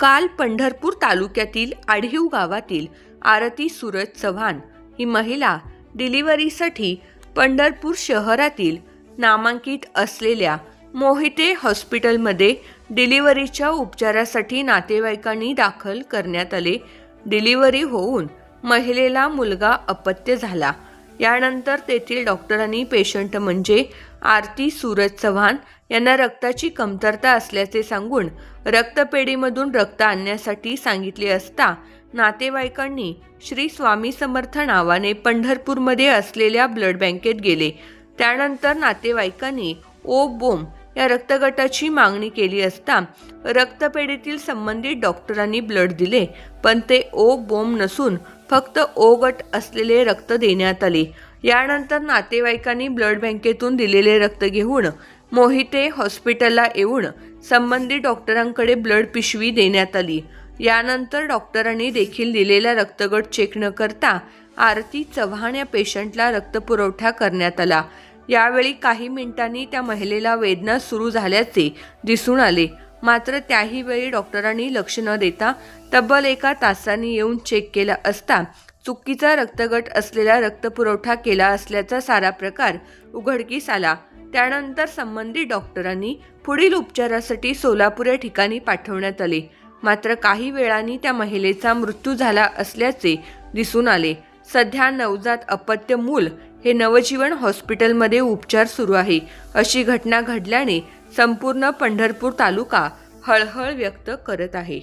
काल पंढरपूर तालुक्यातील आढीव गावातील आरती सूरज चव्हाण ही महिला डिलिव्हरीसाठी पंढरपूर शहरातील नामांकित असलेल्या मोहिते हॉस्पिटलमध्ये डिलिव्हरीच्या उपचारासाठी नातेवाईकांनी दाखल करण्यात आले. डिलिव्हरी होऊन महिलेला मुलगा अपत्य झाला. यानंतर तेथील डॉक्टरांनी पेशंट म्हणजे आरती सूरज चव्हाण यांना रक्ताची कमतरता असल्याचे सांगून रक्तपेढीमधून रक्त आणण्यासाठी सांगितले असता नातेवाईकांनी श्री स्वामी समर्थ नावाने पंढरपूरमध्ये असलेल्या ब्लड बँकेत गेले. त्यानंतर नातेवाईकांनी ओ बोम या रक्तगटाची मागणी केली असता रक्तपेढीतील संबंधित डॉक्टरांनी ब्लड दिले पण ते ओ बोम नसून फक्त ओ गट असलेले रक्त देण्यात आले. यानंतर नातेवाईकांनी ब्लड बँकेतून दिलेले रक्त घेऊन मोहिते हॉस्पिटलला येऊन संबंधित डॉक्टरांकडे ब्लड पिशवी देण्यात आली. यानंतर डॉक्टरांनी देखील दिलेला रक्तगट चेक न करता आरती चव्हाण या पेशंटला रक्तपुरवठा करण्यात आला. यावेळी काही मिनिटांनी त्या महिलेला वेदना सुरू झाल्याचे दिसून आले. मात्र त्याही वेळी डॉक्टरांनी लक्ष न देता तब्बल एका तासांनी येऊन चेक केला असता चुकीचा रक्तगट असलेला रक्तपुरवठा केला असल्याचा सारा प्रकार उघडकीस आला. त्यानंतर संबंधित डॉक्टरांनी पुढील उपचारासाठी सोलापूर या ठिकाणी पाठवण्यात आले. मात्र काही वेळाने त्या महिलेचा मृत्यू झाला असल्याचे दिसून आले. सध्या नवजात अपत्य मूल हे नवजीवन हॉस्पिटलमध्ये उपचार सुरू आहे. अशी घटना घडल्याने संपूर्ण पंढरपूर तालुका हळहळ व्यक्त करत आहे.